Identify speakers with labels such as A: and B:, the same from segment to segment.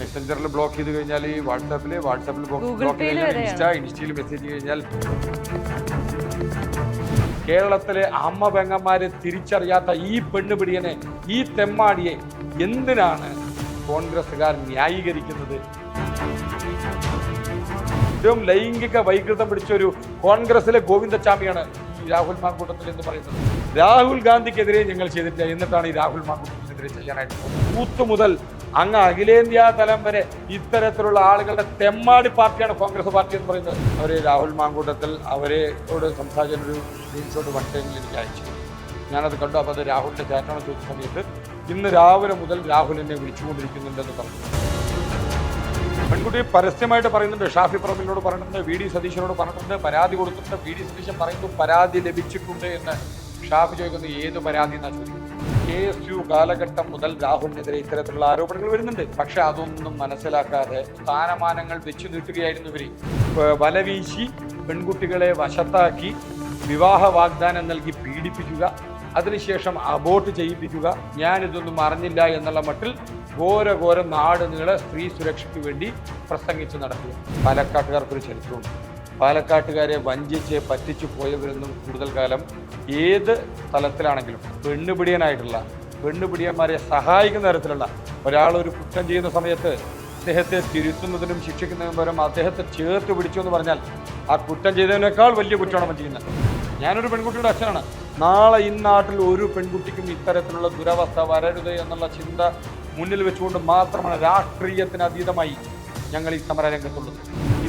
A: മെസ്സഞ്ചറിൽ block ചെയ്ത് കഴിഞ്ഞാൽ ഈ വാട്സാപ്പിൽ വാട്സാപ്പിൽ ബ്ലോക്ക് ചെയ്ത് ഇൻസ്റ്റ ഇൻസ്റ്റയിൽ മെസ്സേജ് കഴിഞ്ഞാൽ കേരളത്തിലെ അമ്മ പെങ്ങന്മാരെ തിരിച്ചറിയാത്ത ഈ പെണ്ണുപിടിയനെ ഈ തെമ്മാടിയെ എന്തിനാണ് കോൺഗ്രസ്സുകാർ ന്യായീകരിക്കുന്നത്? ഏറ്റവും ലൈംഗിക വൈകൃതം പിടിച്ച ഒരു കോൺഗ്രസിലെ ഗോവിന്ദച്ചാമിയാണ് ഈ രാഹുൽ മാങ്കൂട്ടത്തിൽ എന്ന് പറയുന്നത്. രാഹുൽ ഗാന്ധിക്കെതിരെ ഞങ്ങൾ ചെയ്തിട്ടില്ല. എന്നിട്ടാണ് ഈ രാഹുൽ മാങ്കൂട്ടത്തിനെതിരെ ചെയ്യാനായിട്ട് കൂത്തു മുതൽ അങ്ങ് അഖിലേന്ത്യാ തലം വരെ ഇത്തരത്തിലുള്ള ആളുകളുടെ തെമ്മാടി പാർട്ടിയാണ് കോൺഗ്രസ് പാർട്ടി എന്ന് പറയുന്നത്. അവർ രാഹുൽ മാങ്കൂട്ടത്തിൽ അവരോട് സംസാരിച്ചൊരു സ്ക്രീൻഷോട്ട് വൺ ടൈമിൽ എനിക്ക് അയച്ചു. ഞാനത് കണ്ടു. അപ്പോൾ അത് രാഹുലിന്റെ ചാറ്റാണ് ചോദിച്ച സമയത്ത് ഇന്ന് രാവിലെ മുതൽ രാഹുൽ എന്നെ വിളിച്ചുകൊണ്ടിരിക്കുന്നുണ്ടെന്ന് പറഞ്ഞു. പെൺകുട്ടി പരസ്യമായിട്ട് പറയുന്നുണ്ട്. ഷാഫി പറമ്പിലിനോട് പറഞ്ഞിട്ടുണ്ട്. വി ഡി സതീശനോട് പറഞ്ഞിട്ടുണ്ട്. പരാതി കൊടുത്തിട്ടുണ്ട്. വി ഡി സതീശൻ പറയുന്നു പരാതി ലഭിച്ചിട്ടുണ്ട് എന്ന്. ഷാഫി ചോദിക്കുന്നത് ഏത് പരാതി എന്നാ കെ എസ് യു കാലഘട്ടം മുതൽ രാഹുലിനെതിരെ ഇത്തരത്തിലുള്ള ആരോപണങ്ങൾ വരുന്നുണ്ട്. പക്ഷെ അതൊന്നും മനസ്സിലാക്കാതെ സ്ഥാനമാനങ്ങൾ വെച്ചു നീട്ടുകയായിരുന്നു ഇവർ. വലവീശി പെൺകുട്ടികളെ വശത്താക്കി വിവാഹ വാഗ്ദാനം നൽകി പീഡിപ്പിക്കുക അതിനുശേഷം അബോട്ട് ചെയ്യിപ്പിക്കുക ഞാനിതൊന്നും അറിഞ്ഞില്ല എന്നുള്ള മട്ടിൽ ഘോര ഘോര നാട് നീളെ സ്ത്രീ സുരക്ഷയ്ക്ക് വേണ്ടി പ്രസംഗിച്ച് നടക്കുക. പാലക്കാട്ടുകാർക്കൊരു ചരിത്രമുണ്ട്. പാലക്കാട്ടുകാരെ വഞ്ചിച്ച് പറ്റിച്ചു പോയവരൊന്നും കൂടുതൽ കാലം ഏത് തലത്തിലാണെങ്കിലും പെണ്ണുപിടിയനായിട്ടുള്ള പെണ്ണുപിടിയന്മാരെ സഹായിക്കുന്ന തരത്തിലുള്ള ഒരാൾ ഒരു കുറ്റം ചെയ്യുന്ന സമയത്ത് അദ്ദേഹത്തെ തിരുത്തുന്നതിനും ശിക്ഷിക്കുന്നതിനും പകരം അദ്ദേഹത്തെ ചേർത്ത് പിടിച്ചു എന്ന് പറഞ്ഞാൽ ആ കുറ്റം ചെയ്തതിനേക്കാൾ വലിയ കുറ്റമാണ് അവൻ ചെയ്യുന്നത്. ഞാനൊരു പെൺകുട്ടിയുടെ അച്ഛനാണ്. നാളെ ഈ നാട്ടിൽ ഒരു പെൺകുട്ടിക്കും ഇത്തരത്തിലുള്ള ദുരവസ്ഥ വരരുത് എന്നുള്ള ചിന്ത മുന്നിൽ വെച്ചുകൊണ്ട് മാത്രമാണ് രാഷ്ട്രീയത്തിന് അതീതമായി ഞങ്ങൾ ഈ സമരരംഗത്തുള്ളത്.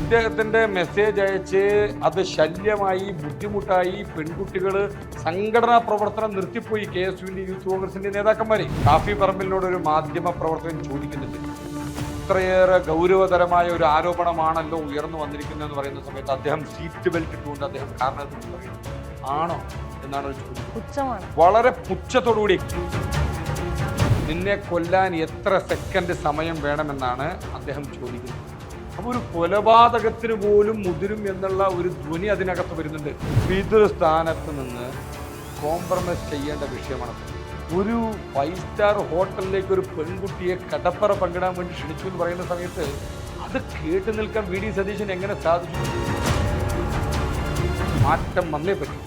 A: ഇദ്ദേഹത്തിന്റെ മെസ്സേജ് അയച്ച് അത് ശല്യമായി ബുദ്ധിമുട്ടായി പെൺകുട്ടികൾ സംഘടനാ പ്രവർത്തനം നിർത്തിപ്പോയി കെ എസ് യുവിന്റെ യൂത്ത് കോൺഗ്രസിന്റെ നേതാക്കന്മാരെ. കാഫി പറമ്പിലിനോട് ഒരു മാധ്യമ പ്രവർത്തകൻ ചോദിക്കുന്നുണ്ട്. ഇത്രയേറെ ഗൗരവതരമായ ഒരു ആരോപണമാണല്ലോ ഉയർന്നു വന്നിരിക്കുന്നതെന്ന് പറയുന്ന സമയത്ത് അദ്ദേഹം സീറ്റ് ബെൽറ്റ് ഇട്ടുകൊണ്ട് അദ്ദേഹം കാരണത്തിൽ പറയുന്നു ആണോ എന്നാണ്
B: പുച്ഛമാണ്.
A: വളരെ പുച്ഛത്തോടുകൂടി. നിന്നെ കൊല്ലാൻ എത്ര സെക്കൻഡ് സമയം വേണമെന്നാണ് അദ്ദേഹം ചോദിക്കുന്നത്. ഒരു കൊലപാതകത്തിന് പോലും മുതിരും എന്നുള്ള ഒരു ധ്വനി അതിനകത്ത് വരുന്നുണ്ട്. പിതൃസ്ഥാനത്ത് നിന്ന് കോംപ്രമൈസ് ചെയ്യേണ്ട വിഷയമാണ്. ഒരു ഫൈവ് സ്റ്റാർ ഹോട്ടലിലേക്ക് ഒരു പെൺകുട്ടിയെ കടപ്പറ പങ്കിടാൻ വേണ്ടി ക്ഷണിച്ചു എന്ന് പറയുന്ന സമയത്ത് അത് കേട്ടു നിൽക്കാൻ വി ഡി സതീശൻ എങ്ങനെ സാധിച്ചു? മാറ്റം വന്നേ പറ്റും.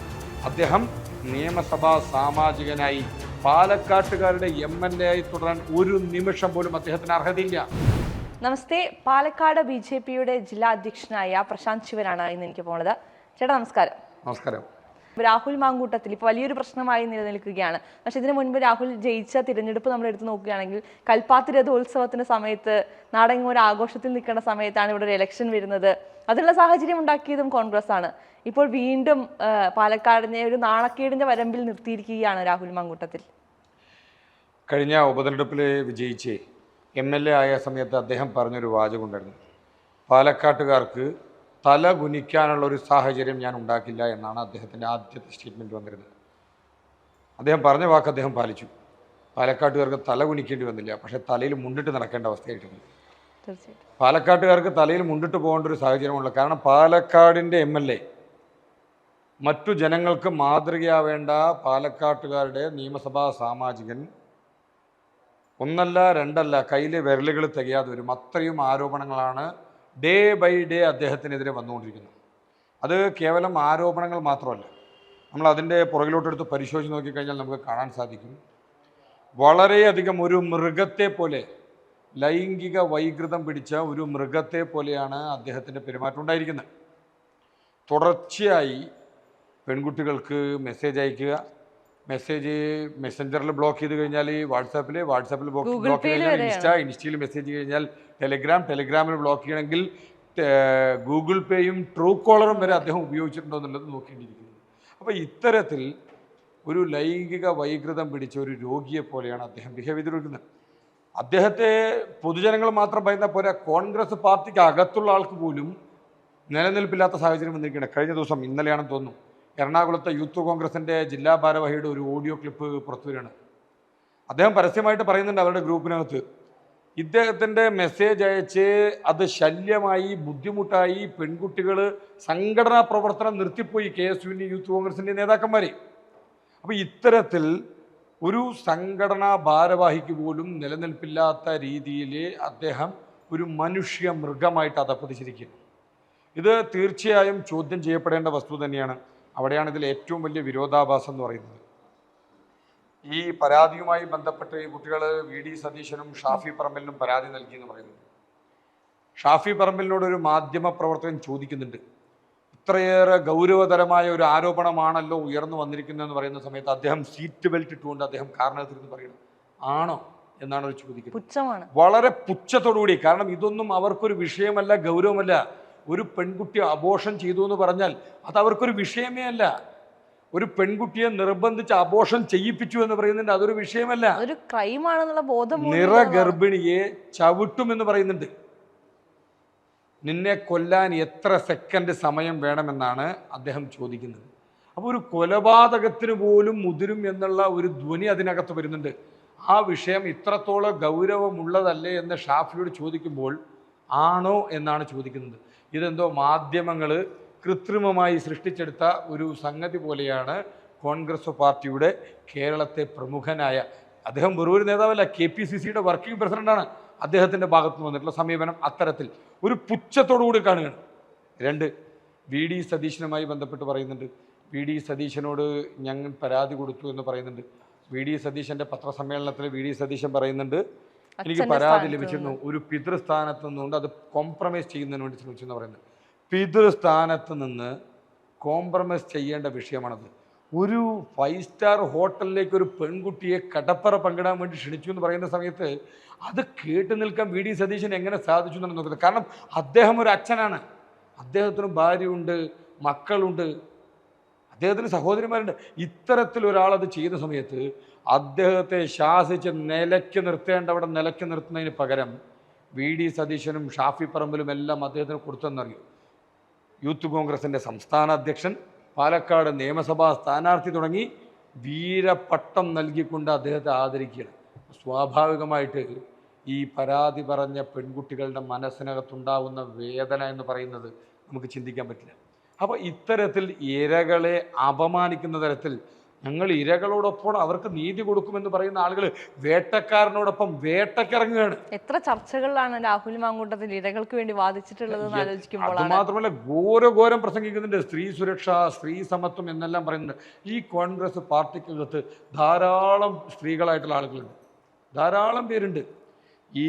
A: അദ്ദേഹം നിയമസഭാ സാമാജികനായി പാലക്കാട്ടുകാരുടെ എം എൽ എ ആയി തുടരാൻ ഒരു നിമിഷം പോലും അദ്ദേഹത്തിന് അർഹതയില്ല.
B: നമസ്തേ. പാലക്കാട് ബി ജെ പിയുടെ ജില്ലാ അധ്യക്ഷനായ പ്രശാന്ത് ശിവനാണ് ഇന്ന് എനിക്ക് പോണത്. ചേട്ടാ നമസ്കാരം.
A: നമസ്കാരം.
B: രാഹുൽ മാങ്കൂട്ടത്തിൽ ഇപ്പോൾ വലിയൊരു പ്രശ്നമായി നിലനിൽക്കുകയാണ്. പക്ഷെ ഇതിനു മുൻപ് രാഹുൽ ജയിച്ച തിരഞ്ഞെടുപ്പ് നമ്മൾ എടുത്തു നോക്കുകയാണെങ്കിൽ കൽപ്പാത്തി രഥോത്സവത്തിന്റെ സമയത്ത് നാടെങ്ങും ഒരു ആഘോഷത്തിൽ നിൽക്കേണ്ട സമയത്താണ് ഇവിടെ ഒരു ഇലക്ഷൻ വരുന്നത്. അതിനുള്ള സാഹചര്യം ഉണ്ടാക്കിയതും കോൺഗ്രസ് ആണ്. ഇപ്പോൾ വീണ്ടും പാലക്കാടിനെ ഒരു നാണക്കേടിന്റെ വരമ്പിൽ നിർത്തിയിരിക്കുകയാണ് രാഹുൽ മാങ്കൂട്ടത്തിൽ.
A: കഴിഞ്ഞ ഉപതെരഞ്ഞെടുപ്പിൽ വിജയിച്ച് എം എൽ എ ആയ സമയത്ത് അദ്ദേഹം പറഞ്ഞൊരു വാചകമുണ്ടായിരുന്നു. പാലക്കാട്ടുകാർക്ക് തല കുനിക്കാനുള്ള ഒരു സാഹചര്യം ഞാൻ ഉണ്ടാക്കില്ല എന്നാണ് അദ്ദേഹത്തിന്റെ ആദ്യത്തെ സ്റ്റേറ്റ്മെന്റ് വന്നിരുന്നത്. അദ്ദേഹം പറഞ്ഞ വാക്ക് അദ്ദേഹം പാലിച്ചു. പാലക്കാട്ടുകാർക്ക് തല കുനിക്കേണ്ടി വന്നില്ല പക്ഷേ തലയിൽ മുണ്ടിട്ട് നടക്കേണ്ട അവസ്ഥയായിട്ടുണ്ട്. പാലക്കാട്ടുകാർക്ക് തലയിൽ മുണ്ടിട്ട് പോകേണ്ട ഒരു സാഹചര്യമുള്ള കാരണം പാലക്കാടിന്റെ എം എൽ എ മറ്റു ജനങ്ങൾക്ക് മാതൃകയാവേണ്ട പാലക്കാട്ടുകാരുടെ നിയമസഭാ സാമാജികൻ ഒന്നല്ല രണ്ടല്ല കയ്യിൽ വിരലുകൾ തികയാതെ വരും. അത്രയും ആരോപണങ്ങളാണ് ഡേ ബൈ ഡേ അദ്ദേഹത്തിനെതിരെ വന്നുകൊണ്ടിരിക്കുന്നത്. അത് കേവലം ആരോപണങ്ങൾ മാത്രമല്ല. നമ്മൾ അതിന്റെ പുറകിലോട്ടെടുത്ത് പരിശോധിച്ച് നോക്കിക്കഴിഞ്ഞാൽ നമുക്ക് കാണാൻ സാധിക്കും. വളരെയധികം ഒരു മൃഗത്തെ പോലെ ലൈംഗിക വൈകൃതം പിടിച്ച ഒരു മൃഗത്തെ പോലെയാണ് അദ്ദേഹത്തിന്റെ പെരുമാറ്റം ഉണ്ടായിരിക്കുന്നത്. തുടർച്ചയായി പെൺകുട്ടികൾക്ക് മെസ്സേജ് അയക്കുക മെസ്സേജ് മെസ്സഞ്ചറിൽ ബ്ലോക്ക് ചെയ്ത് കഴിഞ്ഞാൽ വാട്സാപ്പിൽ വാട്സാപ്പിൽ ബ്ലോക്ക് ബ്ലോക്ക് കഴിഞ്ഞാൽ. ഇൻസ്റ്റ ഇൻസ്റ്റയിൽ മെസ്സേജ് കഴിഞ്ഞാൽ ടെലിഗ്രാം ടെലിഗ്രാമിൽ ബ്ലോക്ക് ചെയ്യണമെങ്കിൽ ഗൂഗിൾ പേയും ട്രൂ കോളറും വരെ അദ്ദേഹം ഉപയോഗിച്ചിട്ടുണ്ടോ എന്നുള്ളത് നോക്കേണ്ടിയിരിക്കുന്നു. അപ്പോൾ ഇത്തരത്തിൽ ഒരു ലൈംഗിക വൈകൃതം പിടിച്ച ഒരു രോഗിയെ പോലെയാണ് അദ്ദേഹം ബിഹേവ് ചെയ്തിരിക്കുന്നത് അദ്ദേഹത്തെ പൊതുജനങ്ങൾ മാത്രം പറയുന്ന പോലെ കോൺഗ്രസ് പാർട്ടിക്ക് അകത്തുള്ള ആൾക്ക് പോലും നിലനിൽപ്പില്ലാത്ത സാഹചര്യം വന്നിരിക്കുകയാണ്. കഴിഞ്ഞ ദിവസം ഇന്നലെയാണെന്ന് തോന്നുന്നു. എറണാകുളത്തെ യൂത്ത് കോൺഗ്രസിന്റെ ജില്ലാ ഭാരവാഹിയുടെ ഒരു ഓഡിയോ ക്ലിപ്പ് പുറത്തു വരികയാണ്. അദ്ദേഹം പരസ്യമായിട്ട് പറയുന്നുണ്ട് അവരുടെ ഗ്രൂപ്പിനകത്ത്. ഇദ്ദേഹത്തിന്റെ മെസ്സേജ് അയച്ച് അത് ശല്യമായി ബുദ്ധിമുട്ടായി പെൺകുട്ടികൾ സംഘടനാ പ്രവർത്തനം നിർത്തിപ്പോയി കെ എസ് യുവിന്റെ യൂത്ത് കോൺഗ്രസിന്റെ നേതാക്കന്മാരെ. അപ്പോൾ ഇത്തരത്തിൽ ഒരു സംഘടനാ ഭാരവാഹിക്ക് പോലും നിലനിൽപ്പില്ലാത്ത രീതിയിൽ അദ്ദേഹം ഒരു മനുഷ്യ മൃഗമായിട്ട് അതപ്പതിച്ചിരിക്കുന്നു ഇത് തീർച്ചയായും ചോദ്യം ചെയ്യപ്പെടേണ്ട വസ്തു തന്നെയാണ്. അവിടെയാണ് ഇതിൽ ഏറ്റവും വലിയ വിരോധാഭാസം എന്ന് പറയുന്നത്. ഈ പരാതിയുമായി ബന്ധപ്പെട്ട് ഈ കുട്ടികൾ വി ഡി സതീശനും ഷാഫി പറമ്പലിനും പരാതി നൽകി എന്ന് പറയുന്നത് ഷാഫി പറമ്പലിനോട് ഒരു മാധ്യമ പ്രവർത്തകൻ ചോദിക്കുന്നുണ്ട്. ഇത്രയേറെ ഗൗരവതരമായ ഒരു ആരോപണമാണല്ലോ ഉയർന്നു വന്നിരിക്കുന്നതെന്ന് പറയുന്ന സമയത്ത് അദ്ദേഹം സീറ്റ് ബെൽറ്റ് ഇട്ടുകൊണ്ട് അദ്ദേഹം കാരണത്തിരുന്ന് പറയുന്നത് ആണോ എന്നാണ് അവർ ചോദിക്കുന്നത്. വളരെ പുച്ഛത്തോടുകൂടി കാരണം ഇതൊന്നും അവർക്കൊരു വിഷയമല്ല ഗൗരവമല്ല. ഒരു പെൺകുട്ടി അബോഷം ചെയ്തു എന്ന് പറഞ്ഞാൽ അത് അവർക്കൊരു വിഷയമേ അല്ല. ഒരു പെൺകുട്ടിയെ നിർബന്ധിച്ച് അബോഷം ചെയ്യിപ്പിച്ചു എന്ന് പറയുന്നുണ്ട് അതൊരു വിഷയമല്ല.
B: ഒരു ക്രൈമാണെന്നുള്ള ബോധം നിറഗർഭിണിയെ
A: ചവിട്ടും എന്ന് പറയുന്നുണ്ട്. നിന്നെ കൊല്ലാൻ എത്ര സെക്കൻഡ് സമയം വേണമെന്നാണ് അദ്ദേഹം ചോദിക്കുന്നത്. അപ്പോൾ ഒരു കൊലപാതകത്തിന് പോലും മുതിരും എന്നുള്ള ഒരു ധ്വനി അതിനകത്ത് വരുന്നുണ്ട്. ആ വിഷയം ഇത്രത്തോളം ഗൗരവമുള്ളതല്ലേ എന്ന് ഷാഫിയോട് ചോദിക്കുമ്പോൾ ആണോ എന്നാണ് ചോദിക്കുന്നത്. ഇതെന്തോ മാധ്യമങ്ങൾ കൃത്രിമമായി സൃഷ്ടിച്ചെടുത്ത ഒരു സംഗതി പോലെയാണ് കോൺഗ്രസ് പാർട്ടിയുടെ കേരളത്തെ പ്രമുഖനായ അദ്ദേഹം വെറും ഒരു നേതാവല്ല കെ പി സി സിയുടെ വർക്കിംഗ് പ്രസിഡന്റാണ്. അദ്ദേഹത്തിന്റെ ഭാഗത്ത് വന്നിട്ടുള്ള സമീപനം അത്തരത്തിൽ ഒരു പുച്ഛത്തോടു കൂടി കാണുകയാണ്. രണ്ട് വി ഡി സതീശനുമായി ബന്ധപ്പെട്ട് പറയുന്നുണ്ട്. വി ഡി സതീശനോട് ഞങ്ങൾ പരാതി കൊടുത്തു എന്ന് പറയുന്നുണ്ട്. വി ഡി സതീശന്റെ പത്രസമ്മേളനത്തിൽ വി ഡി സതീശൻ പറയുന്നുണ്ട് എനിക്ക് പരാതി ലഭിച്ചിരുന്നു. ഒരു പിതൃസ്ഥാനത്ത് നിന്നുകൊണ്ട് അത് കോംപ്രമൈസ് ചെയ്യുന്നതിന് വേണ്ടി ശ്രമിച്ചു എന്ന് പറയുന്നത്. പിതൃസ്ഥാനത്ത് നിന്ന് കോംപ്രമൈസ് ചെയ്യേണ്ട വിഷയമാണത്. ഒരു ഫൈവ് സ്റ്റാർ ഹോട്ടലിലേക്ക് ഒരു പെൺകുട്ടിയെ കടപ്പറ പങ്കിടാൻ വേണ്ടി ക്ഷണിച്ചു എന്ന് പറയുന്ന സമയത്ത് അത് കേട്ട് നിൽക്കാൻ വി ഡി സതീശൻ എങ്ങനെ സാധിച്ചു എന്നാണ് നോക്കുന്നത്. കാരണം അദ്ദേഹം ഒരു അച്ഛനാണ്. അദ്ദേഹത്തിന് ഭാര്യയുണ്ട് മക്കളുണ്ട്. അദ്ദേഹത്തിന് സഹോദരിമാരുണ്ട്. ഇത്തരത്തിൽ ഒരാൾ അത് ചെയ്യുന്ന സമയത്ത് അദ്ദേഹത്തെ ശാസിച്ച് നിലയ്ക്ക് നിർത്തേണ്ടവിടെ നിലയ്ക്ക് നിർത്തുന്നതിന് പകരം വി ഡി സതീശനും ഷാഫി പറമ്പിലും എല്ലാം അദ്ദേഹത്തിന് കൊടുത്തെന്നറിയും. യൂത്ത് കോൺഗ്രസിന്റെ സംസ്ഥാന അധ്യക്ഷൻ പാലക്കാട് നിയമസഭാ സ്ഥാനാർത്ഥി തുടങ്ങി വീരപട്ടം നൽകിക്കൊണ്ട് അദ്ദേഹത്തെ ആദരിക്കുകയാണ്. സ്വാഭാവികമായിട്ട് ഈ പരാതി പറഞ്ഞ പെൺകുട്ടികളുടെ മനസ്സിനകത്തുണ്ടാവുന്ന വേദന എന്ന് പറയുന്നത് നമുക്ക് ചിന്തിക്കാൻ പറ്റില്ല. അപ്പോൾ ഇത്തരത്തിൽ ഇരകളെ അപമാനിക്കുന്ന തരത്തിൽ ഞങ്ങൾ ഇരകളോടൊപ്പം അവർക്ക് നീതി കൊടുക്കുമെന്ന് പറയുന്ന ആളുകൾ വേട്ടക്കാരനോടൊപ്പം വേട്ടക്കിറങ്ങുകയാണ്.
B: എത്ര ചർച്ചകളിലാണ് രാഹുൽ മാങ്കൂട്ടത്തിൽ ഇരകൾക്ക് വേണ്ടി വാദിച്ചിട്ടുള്ളത് ആലോചിക്കുമ്പോൾ
A: അത് മാത്രമല്ല ഘോരഘോരം പ്രസംഗിക്കുന്നുണ്ട്. സ്ത്രീ സുരക്ഷ സ്ത്രീ സമത്വം എന്നെല്ലാം പറയുന്നുണ്ട്. ഈ കോൺഗ്രസ് പാർട്ടിക്കകത്ത് ധാരാളം സ്ത്രീകളായിട്ടുള്ള ആളുകളുണ്ട്. ധാരാളം പേരുണ്ട്. ഈ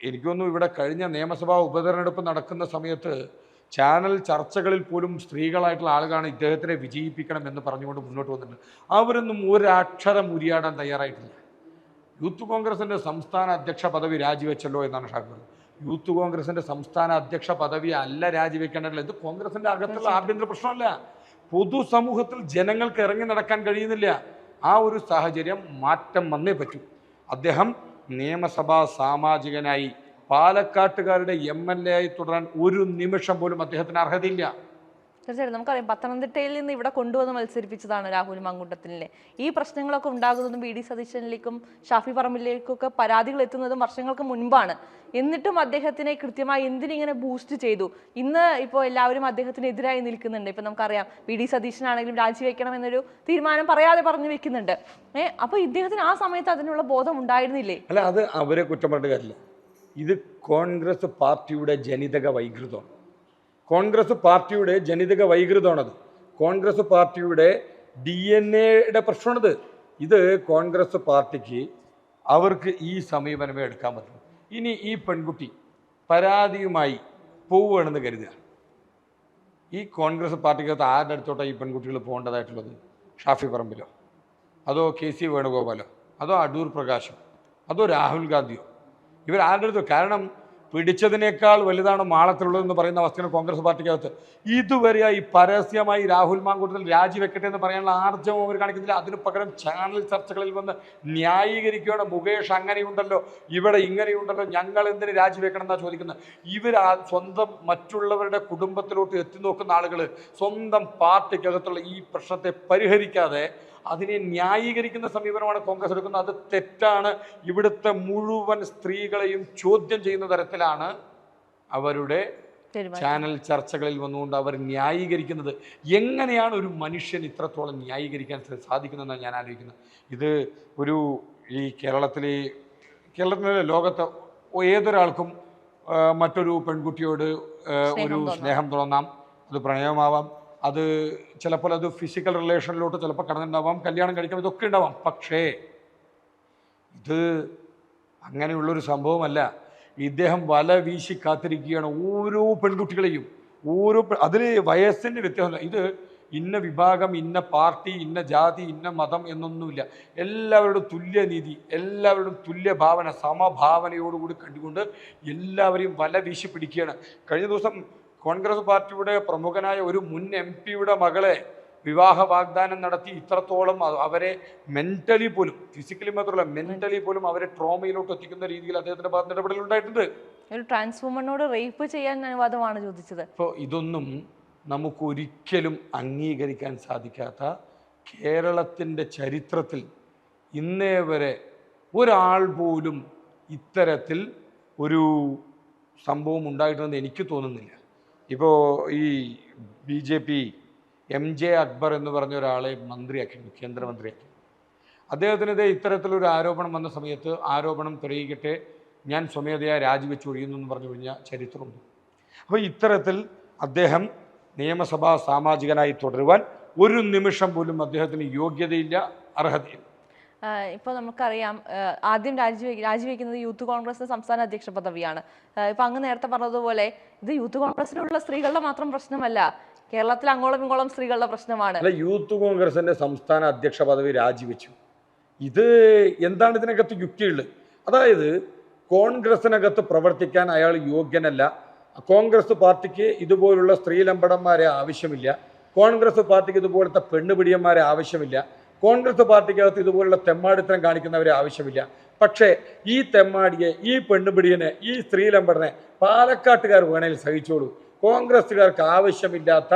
A: എനിക്കൊന്നും ഇവിടെ കഴിഞ്ഞ നിയമസഭാ ഉപതെരഞ്ഞെടുപ്പ് നടക്കുന്ന സമയത്ത് ചാനൽ ചർച്ചകളിൽ പോലും സ്ത്രീകളായിട്ടുള്ള ആളുകളാണ് ഇദ്ദേഹത്തിനെ വിജയിപ്പിക്കണം എന്ന് പറഞ്ഞുകൊണ്ട് മുന്നോട്ട് വന്നിട്ടുണ്ട്. അവരൊന്നും ഒരക്ഷരം ഉരിയാടാൻ തയ്യാറായിട്ടില്ല. യൂത്ത് കോൺഗ്രസിന്റെ സംസ്ഥാന അധ്യക്ഷ പദവി രാജിവെച്ചല്ലോ എന്നാണ് പറഞ്ഞത്. യൂത്ത് കോൺഗ്രസിന്റെ സംസ്ഥാന അധ്യക്ഷ പദവി അല്ല രാജിവെക്കേണ്ടത് ഇത് കോൺഗ്രസിന്റെ അകത്തുള്ള ആഭ്യന്തര പ്രശ്നമല്ല. പൊതുസമൂഹത്തിൽ ജനങ്ങൾക്ക് ഇറങ്ങി നടക്കാൻ കഴിയുന്നില്ല. ആ ഒരു സാഹചര്യം മാറ്റം വന്നേ പറ്റൂ. അദ്ദേഹം നിയമസഭാ സാമാജികനായി പാലക്കാട്ടുകാരുടെ എം എൽ എ ആയി തുടരാൻ ഒരു നിമിഷം പോലും അദ്ദേഹത്തിന് അർഹതയില്ല.
B: തീർച്ചയായിട്ടും. നമുക്കറിയാം പത്തനംതിട്ടയിൽ നിന്ന് ഇവിടെ കൊണ്ടുവന്ന് മത്സരിപ്പിച്ചതാണ് രാഹുൽ മാങ്കൂട്ടത്തിനെ ഈ പ്രശ്നങ്ങളൊക്കെ ഉണ്ടാകുന്നതും ബി ഡി സതീശനിലേക്കും ഷാഫി പറമ്പിലേക്കും ഒക്കെ പരാതികൾ എത്തുന്നതും വർഷങ്ങൾക്ക് മുൻപാണ്. എന്നിട്ടും അദ്ദേഹത്തിനെ കൃത്യമായി എന്തിനിങ്ങനെ ബൂസ്റ്റ് ചെയ്തു? ഇന്ന് ഇപ്പോൾ എല്ലാവരും അദ്ദേഹത്തിനെതിരായി നിൽക്കുന്നുണ്ട്. ഇപ്പം നമുക്കറിയാം വി ഡി സതീശനാണെങ്കിലും രാജിവെക്കണം എന്നൊരു തീരുമാനം പറയാതെ പറഞ്ഞു വെക്കുന്നുണ്ട്. ഏഹ് അപ്പോൾ ഇദ്ദേഹത്തിന് ആ സമയത്ത് അതിനുള്ള ബോധം ഉണ്ടായിരുന്നില്ലേ?
A: അല്ല അത് അവരെ കുറ്റം പറഞ്ഞിട്ട് കാര്യമില്ല. ഇത് കോൺഗ്രസ് പാർട്ടിയുടെ ജനിതക വൈകൃതമാണ്. കോൺഗ്രസ് പാർട്ടിയുടെ ജനിതക വൈകൃതമാണത്. കോൺഗ്രസ് പാർട്ടിയുടെ ഡി എൻ എയുടെ പ്രശ്നമാണത്. ഇത് കോൺഗ്രസ് പാർട്ടിക്ക് അവർക്ക് ഈ സമീപനമേ എടുക്കാൻ പറ്റും ഇനി ഈ പെൺകുട്ടി പരാതിയുമായി പോവുകയാണെന്ന് കരുതുക. ഈ കോൺഗ്രസ് പാർട്ടിക്കകത്ത് ആരുടെ അടുത്തോട്ടാണ് ഈ പെൺകുട്ടികൾ പോകേണ്ടതായിട്ടുള്ളത്? ഷാഫി പറമ്പിലോ? അതോ കെ സി വേണുഗോപാലോ? അതോ അടൂർ പ്രകാശോ? അതോ രാഹുൽ ഗാന്ധിയോ? ഇവർ ആരുടെ അടുത്ത് കാരണം പിടിച്ചതിനേക്കാൾ വലുതാണ് മാളത്തിലുള്ളതെന്ന് പറയുന്ന അവസ്ഥയാണ് കോൺഗ്രസ് പാർട്ടിക്കകത്ത്. ഈ പരസ്യമായി രാഹുൽ മാങ്കൂട്ടത്തിൽ രാജിവെക്കട്ടെ എന്ന് പറയാനുള്ള ആർജവം അവർ കാണിക്കുന്നില്ല. അതിന് പകരം ചാനൽ ചർച്ചകളിൽ വന്ന് ന്യായീകരിക്കുകയാണ്. മുകേഷ് അങ്ങനെയുണ്ടല്ലോ ഇവിടെ ഇങ്ങനെയുണ്ടല്ലോ ഞങ്ങൾ എന്തിന് രാജിവെക്കണം എന്നാണ് ചോദിക്കുന്നത്. ഇവർ സ്വന്തം മറ്റുള്ളവരുടെ കുടുംബത്തിലോട്ട് എത്തി നോക്കുന്ന ആളുകൾ സ്വന്തം പാർട്ടിക്കകത്തുള്ള ഈ പ്രശ്നത്തെ പരിഹരിക്കാതെ അതിനെ ന്യായീകരിക്കുന്ന സമീപനമാണ് കോൺഗ്രസ് എടുക്കുന്നത്. അത് തെറ്റാണ്. ഇവിടുത്തെ മുഴുവൻ സ്ത്രീകളെയും ചോദ്യം ചെയ്യുന്ന തരത്തിലാണ് അവരുടെ ചാനൽ ചർച്ചകളിൽ വന്നുകൊണ്ട് അവർ ന്യായീകരിക്കുന്നത്. എങ്ങനെയാണ് ഒരു മനുഷ്യൻ ഇത്രത്തോളം ന്യായീകരിക്കാൻ സാധിക്കുന്നതെന്നാണ് ഞാൻ ആലോചിക്കുന്നത്. ഇത് ഒരു ഈ കേരളത്തിലെ കേരളത്തിലെ ലോകത്ത് ഏതൊരാൾക്കും മറ്റൊരു പെൺകുട്ടിയോട് ഒരു സ്നേഹം തോന്നാം. അത് പ്രണയമാവാം അത് ചിലപ്പോൾ അത് ഫിസിക്കൽ റിലേഷനിലോട്ട് ചിലപ്പോൾ കടന്നുണ്ടാവാം കല്യാണം കഴിക്കാം ഇതൊക്കെ ഉണ്ടാവാം. പക്ഷേ ഇത് അങ്ങനെയുള്ളൊരു സംഭവമല്ല. ഇദ്ദേഹം വല വീശി കാത്തിരിക്കുകയാണ് ഓരോ പെൺകുട്ടികളെയും. ഓരോ അതിൽ വയസ്സിന്റെ വ്യത്യാസമില്ല. ഇത് ഇന്ന വിഭാഗം ഇന്ന പാർട്ടി ഇന്ന ജാതി ഇന്ന മതം എന്നൊന്നുമില്ല. എല്ലാവരുടെയും തുല്യനീതി എല്ലാവരുടെ തുല്യ ഭാവന സമഭാവനയോടുകൂടി കണ്ടുകൊണ്ട് എല്ലാവരെയും വല വീശി പിടിക്കുകയാണ്. കഴിഞ്ഞ ദിവസം കോൺഗ്രസ് പാർട്ടിയുടെ പ്രമുഖനായ ഒരു മുൻ എം പിയുടെ മകളെ വിവാഹ വാഗ്ദാനം നടത്തി ഇത്രത്തോളം അവരെ മെന്റലി പോലും ഫിസിക്കലി മാത്രമല്ല മെന്റലി പോലും അവരെ ട്രോമയിലോട്ട് എത്തിക്കുന്ന രീതിയിൽ അദ്ദേഹത്തിന്റെ ഭാഗത്ത് ഇടപെടൽ ഉണ്ടായിട്ടുണ്ട്.
B: ഒരു റേപ്പ് ചെയ്യാൻ അനുവാദമാണ് ചോദിച്ചത്.
A: അപ്പോൾ ഇതൊന്നും നമുക്കൊരിക്കലും അംഗീകരിക്കാൻ സാധിക്കാത്ത കേരളത്തിന്റെ ചരിത്രത്തിൽ ഇന്നേ വരെ ഒരാൾ പോലും ഇത്തരത്തിൽ ഒരു സംഭവം ഉണ്ടായിട്ടുണ്ടെന്ന് എനിക്ക് തോന്നുന്നില്ല. ഇപ്പോൾ ഈ B J P M J Akbar എന്ന് പറഞ്ഞ ഒരാളെ മന്ത്രിയാക്കി കേന്ദ്രമന്ത്രിയാക്കി അദ്ദേഹത്തിനെതിരെ ഇത്തരത്തിലൊരു ആരോപണം വന്ന സമയത്ത് ആരോപണം തെളിയിക്കട്ടെ ഞാൻ സ്വമേധയാ രാജിവെച്ച് ഒഴിയുന്നു എന്ന് പറഞ്ഞു കഴിഞ്ഞാൽ ചരിത്രമുണ്ട്. അപ്പോൾ ഇത്തരത്തിൽ അദ്ദേഹം നിയമസഭാ സാമാജികനായി തുടരുവാൻ ഒരു നിമിഷം പോലും അദ്ദേഹത്തിന് യോഗ്യതയില്ല അർഹതയില്ല.
B: ആഹ് ഇപ്പൊ നമുക്കറിയാം ആദ്യം രാജിവെ രാജിവെക്കുന്നത് യൂത്ത് കോൺഗ്രസ് സംസ്ഥാന അധ്യക്ഷ പദവിയാണ്. ഇപ്പൊ അങ്ങ് നേരത്തെ പറഞ്ഞതുപോലെ ഇത് യൂത്ത് കോൺഗ്രസിലുള്ള സ്ത്രീകളുടെ മാത്രം പ്രശ്നമല്ല കേരളത്തിൽ അങ്ങോളം ഇങ്ങോളം സ്ത്രീകളുടെ പ്രശ്നമാണ്.
A: അല്ല യൂത്ത് കോൺഗ്രസിന്റെ സംസ്ഥാന അധ്യക്ഷ പദവി രാജിവെച്ചു ഇത് എന്താണ് ഇതിനകത്ത് യുക്തിയുള്ളത് അതായത് കോൺഗ്രസിനകത്ത് പ്രവർത്തിക്കാൻ അയാൾ യോഗ്യനല്ല. കോൺഗ്രസ് പാർട്ടിക്ക് ഇതുപോലുള്ള സ്ത്രീലമ്പടന്മാരെ ആവശ്യമില്ല. കോൺഗ്രസ് പാർട്ടിക്ക് ഇതുപോലത്തെ പെണ്ണുപിടിയന്മാരെ ആവശ്യമില്ല. കോൺഗ്രസ് പാർട്ടിക്കകത്ത് ഇതുപോലുള്ള തെമ്മാടിത്തരം കാണിക്കുന്നവരെ ആവശ്യമില്ല. പക്ഷേ ഈ തെമ്മാടിയെ ഈ പെണ്ണുപിടിയനെ ഈ സ്ത്രീലമ്പടനെ പാലക്കാട്ടുകാർ വേണേൽ സഹിച്ചോളൂ. കോൺഗ്രസ്സുകാർക്ക് ആവശ്യമില്ലാത്ത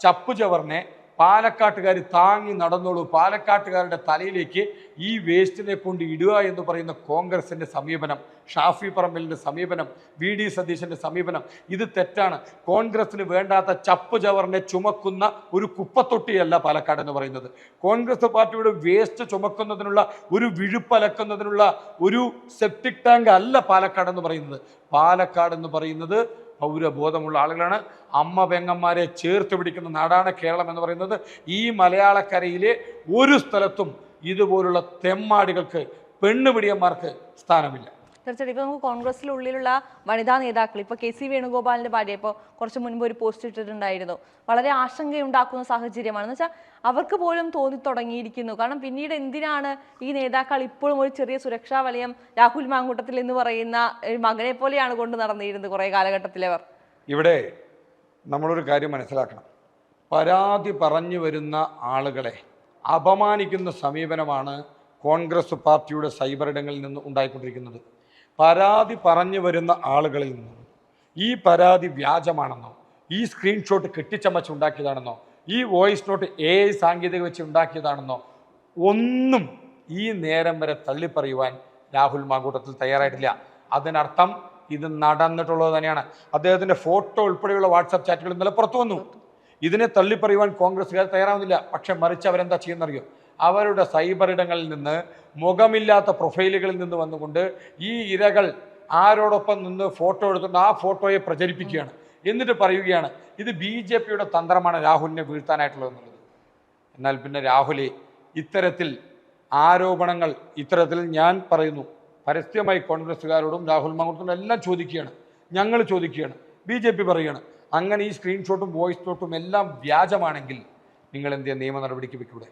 A: ചപ്പുചവറിനെ പാലക്കാട്ടുകാർ താങ്ങി നടന്നോളൂ. പാലക്കാട്ടുകാരുടെ തലയിലേക്ക് ഈ വേസ്റ്റിനെ കൊണ്ട് ഇടുക എന്ന് പറയുന്ന കോൺഗ്രസിന്റെ സമീപനം ഷാഫി പറമ്പലിന്റെ സമീപനം വി ഡി സതീശന്റെ സമീപനം ഇത് തെറ്റാണ്. കോൺഗ്രസ്സിന് വേണ്ടാത്ത ചപ്പ് ചവറിനെ ചുമക്കുന്ന ഒരു കുപ്പത്തൊട്ടിയല്ല പാലക്കാട് എന്ന് പറയുന്നത്. കോൺഗ്രസ് പാർട്ടിയുടെ വേസ്റ്റ് ചുമക്കുന്നതിനുള്ള ഒരു വിഴുപ്പലക്കുന്നതിനുള്ള ഒരു സെപ്റ്റിക് ടാങ്ക് അല്ല പാലക്കാട് എന്ന് പറയുന്നത്. പാലക്കാട് എന്ന് പറയുന്നത് പൗരബോധമുള്ള ആളുകളാണ്. അമ്മ പെങ്ങന്മാരെ ചേർത്ത് പിടിക്കുന്ന നാടാണ് കേരളം എന്ന് പറയുന്നത്. ഈ മലയാളക്കരയിലെ ഒരു സ്ഥലത്തും ഇതുപോലുള്ള തെമ്മാടികൾക്ക് പെണ്ണുപിടിയന്മാർക്ക് സ്ഥാനമില്ല.
B: തീർച്ചയായിട്ടും ഇപ്പൊ നമുക്ക് കോൺഗ്രസിനുള്ളിലുള്ള വനിതാ നേതാക്കൾ ഇപ്പൊ കെ സി വേണുഗോപാലിന്റെ ഭാര്യ ഇപ്പോൾ കുറച്ച് മുൻപ് ഒരു പോസ്റ്റ് ഇട്ടിട്ടുണ്ടായിരുന്നു. വളരെ ആശങ്കയുണ്ടാക്കുന്ന സാഹചര്യമാണ്. എന്ന് വെച്ചാൽ അവർക്ക് പോലും തോന്നി തുടങ്ങിയിരിക്കുന്നു. കാരണം പിന്നീട് എന്തിനാണ് ഈ നേതാക്കൾ ഇപ്പോഴും ഒരു ചെറിയ സുരക്ഷാ വലയം രാഹുൽ മാങ്കൂട്ടത്തിൽ എന്ന് പറയുന്ന മകനെ പോലെയാണ് കൊണ്ട് നടന്നിരുന്നത് കുറെ കാലഘട്ടത്തിലവർ
A: ഇവിടെ നമ്മളൊരു കാര്യം മനസ്സിലാക്കണം. പരാതി പറഞ്ഞു വരുന്ന ആളുകളെ അപമാനിക്കുന്ന സമീപനമാണ് കോൺഗ്രസ് പാർട്ടിയുടെ സൈബർ ഇടങ്ങളിൽ നിന്ന് ഉണ്ടായിക്കൊണ്ടിരിക്കുന്നത്. പരാതി പറഞ്ഞു വരുന്ന ആളുകളിൽ നിന്നും ഈ പരാതി വ്യാജമാണെന്നോ ഈ സ്ക്രീൻഷോട്ട് കെട്ടിച്ചമച്ച് ഉണ്ടാക്കിയതാണെന്നോ ഈ വോയിസ് നോട്ട് എ ഐ സാങ്കേതിക വെച്ച് ഉണ്ടാക്കിയതാണെന്നോ ഒന്നും ഈ നേരം വരെ തള്ളിപ്പറയുവാൻ രാഹുൽ മാങ്കൂട്ടത്തിൽ തയ്യാറായിട്ടില്ല. അതിനർത്ഥം ഇത് നടന്നിട്ടുള്ളത് തന്നെയാണ്. അദ്ദേഹത്തിന്റെ ഫോട്ടോ ഉൾപ്പെടെയുള്ള വാട്സാപ്പ് ചാറ്റുകൾ ഇന്നലെ പുറത്തു വന്നു. ഇതിനെ തള്ളിപ്പറയുവാൻ കോൺഗ്രസ്സുകാർ തയ്യാറാവുന്നില്ല. പക്ഷെ മറിച്ച് അവരെന്താ ചെയ്യുന്നറിയോ? അവരുടെ സൈബർ ഇടങ്ങളിൽ നിന്ന് മുഖമില്ലാത്ത പ്രൊഫൈലുകളിൽ നിന്ന് വന്നുകൊണ്ട് ഈ ഇരകൾ ആരോടൊപ്പം നിന്ന് ഫോട്ടോ എടുത്തുകൊണ്ട് ആ ഫോട്ടോയെ പ്രചരിപ്പിക്കുകയാണ്. എന്നിട്ട് പറയുകയാണ് ഇത് ബി ജെ പിയുടെ തന്ത്രമാണ് രാഹുലിനെ വീഴ്ത്താനായിട്ടുള്ളത് എന്നാൽ പിന്നെ രാഹുലെ ഇത്തരത്തിൽ ആരോപണങ്ങൾ ഇത്തരത്തിൽ ഞാൻ പറയുന്നു പരസ്യമായി കോൺഗ്രസ്സുകാരോടും രാഹുൽ മാങ്കൂട്ടത്തിനും എല്ലാം ചോദിക്കുകയാണ്. ഞങ്ങൾ ചോദിക്കുകയാണ് ബി ജെ പി പറയുകയാണ് അങ്ങനെ ഈ സ്ക്രീൻഷോട്ടും വോയിസ് നോട്ടും എല്ലാം വ്യാജമാണെങ്കിൽ നിങ്ങൾ എന്ത് ചെയ്യാൻ നിയമ നടപടിക്ക് വെക്കൂടെ?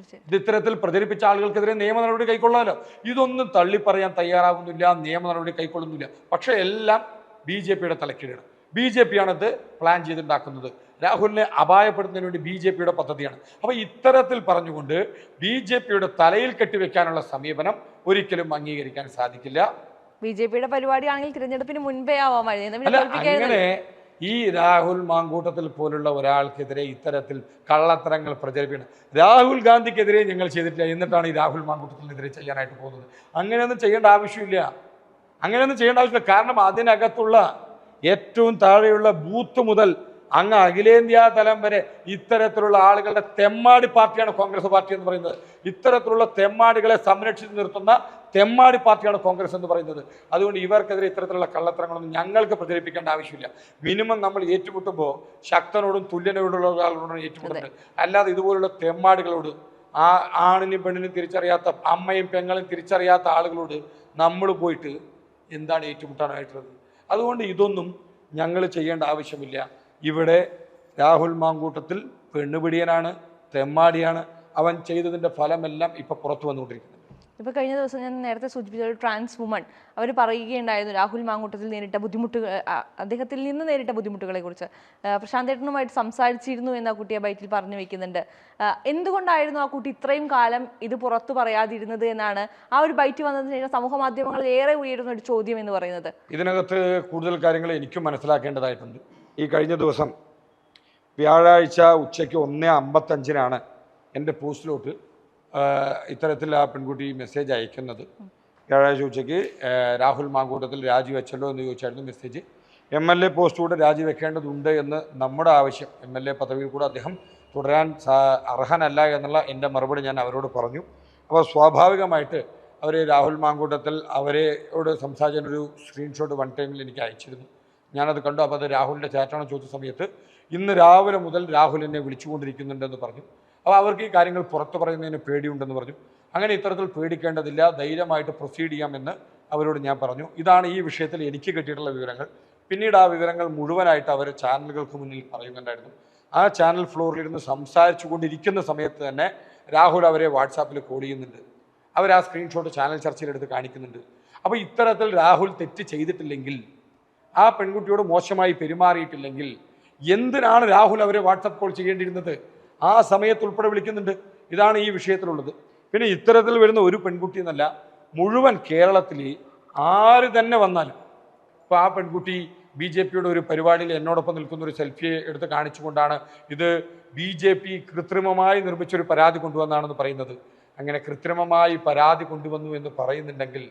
A: ഇത് ഇത്തരത്തിൽ പ്രചരിപ്പിച്ച ആളുകൾക്കെതിരെ നിയമ നടപടി കൈക്കൊള്ളാമല്ലോ ഇതൊന്നും തള്ളിപ്പറയാൻ തയ്യാറാകുന്നില്ല നിയമ നടപടി കൈക്കൊള്ളുന്നില്ല. പക്ഷേ എല്ലാം ബി ജെ പിയുടെ തലക്കീഴാണ് ബി ജെ പി ആണത് പ്ലാൻ ചെയ്തുണ്ടാക്കുന്നത്. രാഹുലിനെ അപായപ്പെടുത്തുന്നതിന് വേണ്ടി ബി ജെ പിയുടെ പദ്ധതിയാണ്. അപ്പോൾ ഇത്തരത്തിൽ പറഞ്ഞുകൊണ്ട് ബി ജെ പിയുടെ തലയിൽ കെട്ടിവെക്കാനുള്ള സമീപനം ഒരിക്കലും അംഗീകരിക്കാൻ സാധിക്കില്ല.
B: ബി ജെ പിയുടെ പരിപാടിയാണെങ്കിൽ തിരഞ്ഞെടുപ്പിന് മുൻപേ ആവാമായിരുന്നു
A: അങ്ങനെ ഈ രാഹുൽ മാങ്കൂട്ടത്തിൽ പോലുള്ള ഒരാൾക്കെതിരെ ഇത്തരത്തിൽ കള്ളത്തരങ്ങൾ പ്രചരിപ്പിക്കണം. രാഹുൽ ഗാന്ധിക്കെതിരെ ഞങ്ങൾ ചെയ്തിട്ടില്ല. എന്നിട്ടാണ് ഈ രാഹുൽ മാങ്കൂട്ടത്തിനെതിരെ ചെയ്യാനായിട്ട് പോകുന്നത്. അങ്ങനെയൊന്നും ചെയ്യേണ്ട ആവശ്യമില്ല. അങ്ങനെയൊന്നും ചെയ്യേണ്ട ആവശ്യമില്ല. കാരണം അതിനകത്തുള്ള ഏറ്റവും താഴെയുള്ള ബൂത്ത് മുതൽ അങ്ങ് അഖിലേന്ത്യാ തലം വരെ ഇത്തരത്തിലുള്ള ആളുകളുടെ തെമ്മാടി പാർട്ടിയാണ് കോൺഗ്രസ് പാർട്ടി എന്ന് പറയുന്നത്. ഇത്തരത്തിലുള്ള തെമ്മാടികളെ സംരക്ഷിച്ച് നിർത്തുന്ന തെമ്മാടി പാർട്ടിയാണ് കോൺഗ്രസ് എന്ന് പറയുന്നത്. അതുകൊണ്ട് ഇവർക്കെതിരെ ഇത്തരത്തിലുള്ള കള്ളത്തരങ്ങളൊന്നും ഞങ്ങൾക്ക് പ്രചരിപ്പിക്കേണ്ട ആവശ്യമില്ല. മിനിമം നമ്മൾ ഏറ്റുമുട്ടുമ്പോൾ ശക്തനോടും തുല്യനോടുള്ള ആളുകളോടും ഏറ്റുമുട്ടുന്നത് അല്ലാതെ ഇതുപോലുള്ള തെമ്മാടികളോട് ആ ആണിനും പെണ്ണിനും തിരിച്ചറിയാത്ത അമ്മയും പെങ്ങളും തിരിച്ചറിയാത്ത ആളുകളോട് നമ്മൾ പോയിട്ട് എന്താണ് ഏറ്റുമുട്ടാനായിട്ടുള്ളത്? അതുകൊണ്ട് ഇതൊന്നും ഞങ്ങൾ ചെയ്യേണ്ട ആവശ്യമില്ല. ഇവിടെ രാഹുൽ മാങ്കൂട്ടത്തിൽ പെണ്ണുപിടിയനാണ് തെമ്മാടിയാണ്. അവൻ ചെയ്തതിന്റെ ഫലമെല്ലാം ഇപ്പം പുറത്തു വന്നുകൊണ്ടിരിക്കുന്നത്
B: ഇപ്പൊ കഴിഞ്ഞ ദിവസം ഞാൻ നേരത്തെ സൂചിപ്പിച്ച ഒരു ട്രാൻസ് വുമൺ അവർ പറയുകയുണ്ടായിരുന്നു രാഹുൽ മാങ്കൂട്ടത്തിൽ നേരിട്ട ബുദ്ധിമുട്ടുകൾ അദ്ദേഹത്തിൽ നിന്ന് നേരിട്ട ബുദ്ധിമുട്ടുകളെ കുറിച്ച്. പ്രശാന്ത് ഏട്ടനുമായിട്ട് സംസാരിച്ചിരുന്നു എന്ന് ആ കുട്ടിയെ ബൈറ്റിൽ പറഞ്ഞു വെക്കുന്നുണ്ട്. എന്തുകൊണ്ടായിരുന്നു ആ കുട്ടി ഇത്രയും കാലം ഇത് പുറത്തു പറയാതിരുന്നത് എന്നാണ് ആ ഒരു ബൈറ്റ് വന്നതിന് ശേഷം സമൂഹ മാധ്യമങ്ങളിൽ ഏറെ ഉയരുന്ന ഒരു ചോദ്യം എന്ന് പറയുന്നത്?
A: ഇതിനകത്ത് കൂടുതൽ കാര്യങ്ങൾ എനിക്കും മനസ്സിലാക്കേണ്ടതായിട്ടുണ്ട്. ഈ കഴിഞ്ഞ ദിവസം വ്യാഴാഴ്ച ഉച്ചയ്ക്ക് ഒന്ന് അമ്പത്തഞ്ചിനാണ് എന്റെ പോസ്റ്റിലോട്ട് ഇത്തരത്തിൽ ആ പെൺകുട്ടി മെസ്സേജ് അയക്കുന്നത്. വ്യാഴാഴ്ച ഉച്ചയ്ക്ക് രാഹുൽ മാങ്കൂട്ടത്തിൽ രാജിവെച്ചല്ലോ എന്ന് ചോദിച്ചായിരുന്നു message. M L A post കൂടെ രാജിവെക്കേണ്ടതുണ്ട് എന്ന് നമ്മുടെ ആവശ്യം. എം എൽ എ പദവിയിൽ കൂടെ അദ്ദേഹം തുടരാൻ അർഹനല്ല എന്നുള്ള എന്റെ മറുപടി ഞാൻ അവരോട് പറഞ്ഞു. അപ്പോൾ സ്വാഭാവികമായിട്ട് അവർ രാഹുൽ മാങ്കൂട്ടത്തിൽ അവരെയോട് സംസാരിച്ചൊരു സ്ക്രീൻഷോട്ട് വൺ ടൈമിൽ എനിക്ക് അയച്ചിരുന്നു. ഞാനത് കണ്ടു. അപ്പോൾ അത് രാഹുലിന്റെ ചാറ്റാണെന്ന് ചോദിച്ച സമയത്ത് ഇന്ന് രാവിലെ മുതൽ രാഹുൽ എന്നെ വിളിച്ചുകൊണ്ടിരിക്കുന്നുണ്ടെന്ന് പറഞ്ഞു. അപ്പോൾ അവർക്ക് ഈ കാര്യങ്ങൾ പുറത്തു പറയുന്നതിന് പേടിയുണ്ടെന്ന് പറഞ്ഞു. അങ്ങനെ ഇത്തരത്തിൽ പേടിക്കേണ്ടതില്ല. ധൈര്യമായിട്ട് പ്രൊസീഡ് ചെയ്യാമെന്ന് അവരോട് ഞാൻ പറഞ്ഞു. ഇതാണ് ഈ വിഷയത്തിൽ എനിക്ക് കിട്ടിയിട്ടുള്ള വിവരങ്ങൾ. പിന്നീട് ആ വിവരങ്ങൾ മുഴുവനായിട്ട് അവർ ചാനലുകൾക്ക് മുന്നിൽ പറയുന്നുണ്ടായിരുന്നു. ആ ചാനൽ ഫ്ലോറിലിരുന്ന് സംസാരിച്ചു കൊണ്ടിരിക്കുന്ന സമയത്ത് തന്നെ രാഹുൽ അവരെ വാട്സാപ്പിൽ കോൾ ചെയ്യുന്നുണ്ട്. അവർ ആ സ്ക്രീൻഷോട്ട് ചാനൽ ചർച്ചയിലെടുത്ത് കാണിക്കുന്നുണ്ട്. അപ്പോൾ ഇത്തരത്തിൽ രാഹുൽ തെറ്റ് ചെയ്തിട്ടില്ലെങ്കിൽ ആ പെൺകുട്ടിയോട് മോശമായി പെരുമാറിയിട്ടില്ലെങ്കിൽ എന്തിനാണ് രാഹുൽ അവരെ വാട്സപ്പ് കോൾ ചെയ്യേണ്ടിയിരുന്നത്? ആ സമയത്ത് ഉൾപ്പെടെ വിളിക്കുന്നുണ്ട്. ഇതാണ് ഈ വിഷയത്തിലുള്ളത്. പിന്നെ ഇത്തരത്തിൽ വരുന്ന ഒരു പെൺകുട്ടി എന്നല്ല മുഴുവൻ കേരളത്തിൽ ആര് തന്നെ വന്നാലും. ഇപ്പോൾ ആ പെൺകുട്ടി ബി ജെ പിയുടെ ഒരു പരിപാടിയിൽ എന്നോടൊപ്പം നിൽക്കുന്ന ഒരു സെൽഫിയെ എടുത്ത് കാണിച്ചുകൊണ്ടാണ് ഇത് ബി ജെ പി കൃത്രിമമായി നിർമ്മിച്ചൊരു പരാതി കൊണ്ടുവന്നാണെന്ന് പറയുന്നത്. അങ്ങനെ കൃത്രിമമായി പരാതി കൊണ്ടുവന്നു എന്ന് പറയുന്നുണ്ടെങ്കിൽ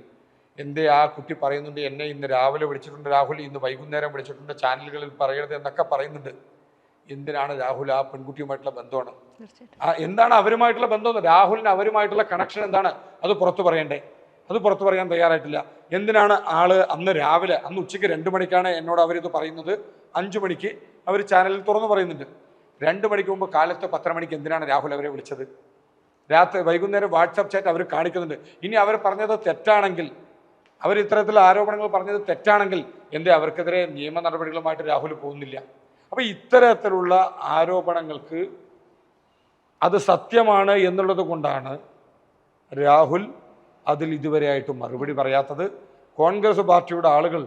A: എന്തേ ആ കുട്ടി പറയുന്നുണ്ട്? എന്നെ ഇന്ന് രാവിലെ വിളിച്ചിട്ടുണ്ട്. രാഹുൽ ഇന്ന് വൈകുന്നേരം വിളിച്ചിട്ടുണ്ട്. ചാനലുകളിൽ പറയരുത് എന്നൊക്കെ പറയുന്നുണ്ട്. എന്തിനാണ് രാഹുൽ ആ പെൺകുട്ടിയുമായിട്ടുള്ള ബന്ധമാണ്? ആ എന്താണ് അവരുമായിട്ടുള്ള ബന്ധം? രാഹുലിന് അവരുമായിട്ടുള്ള കണക്ഷൻ എന്താണ്? അത് പുറത്തു പറയണ്ടേ? അത് പുറത്തു പറയാൻ തയ്യാറായിട്ടില്ല. എന്തിനാണ് ആൾ അന്ന് രാവിലെ അന്ന് ഉച്ചയ്ക്ക് രണ്ട് മണിക്കാണ് എന്നോട് അവരിത് പറയുന്നത്? അഞ്ചു മണിക്ക് അവർ ചാനലിൽ തുറന്നു പറയുന്നുണ്ട്. രണ്ട് മണിക്ക് മുമ്പ് കാലത്ത് പത്തര മണിക്ക് എന്തിനാണ് രാഹുൽ അവരെ വിളിച്ചത്? രാത്രി വൈകുന്നേരം വാട്സാപ്പ് ചാറ്റ് അവർ കാണിക്കുന്നുണ്ട്. ഇനി അവർ പറഞ്ഞത് തെറ്റാണെങ്കിൽ അവർ ഇത്തരത്തിൽ ആരോപണങ്ങൾ പറഞ്ഞത് തെറ്റാണെങ്കിൽ എന്തേ അവർക്കെതിരെ നിയമ നടപടികളുമായിട്ട് രാഹുൽ പോകുന്നില്ല. അപ്പോൾ ഇത്തരത്തിലുള്ള ആരോപണങ്ങൾക്ക് അത് സത്യമാണ് എന്നുള്ളത് കൊണ്ടാണ് രാഹുൽ അതിൽ ഇതുവരെയായിട്ട് മറുപടി പറയാത്തത്. കോൺഗ്രസ് പാർട്ടിയുടെ ആളുകൾ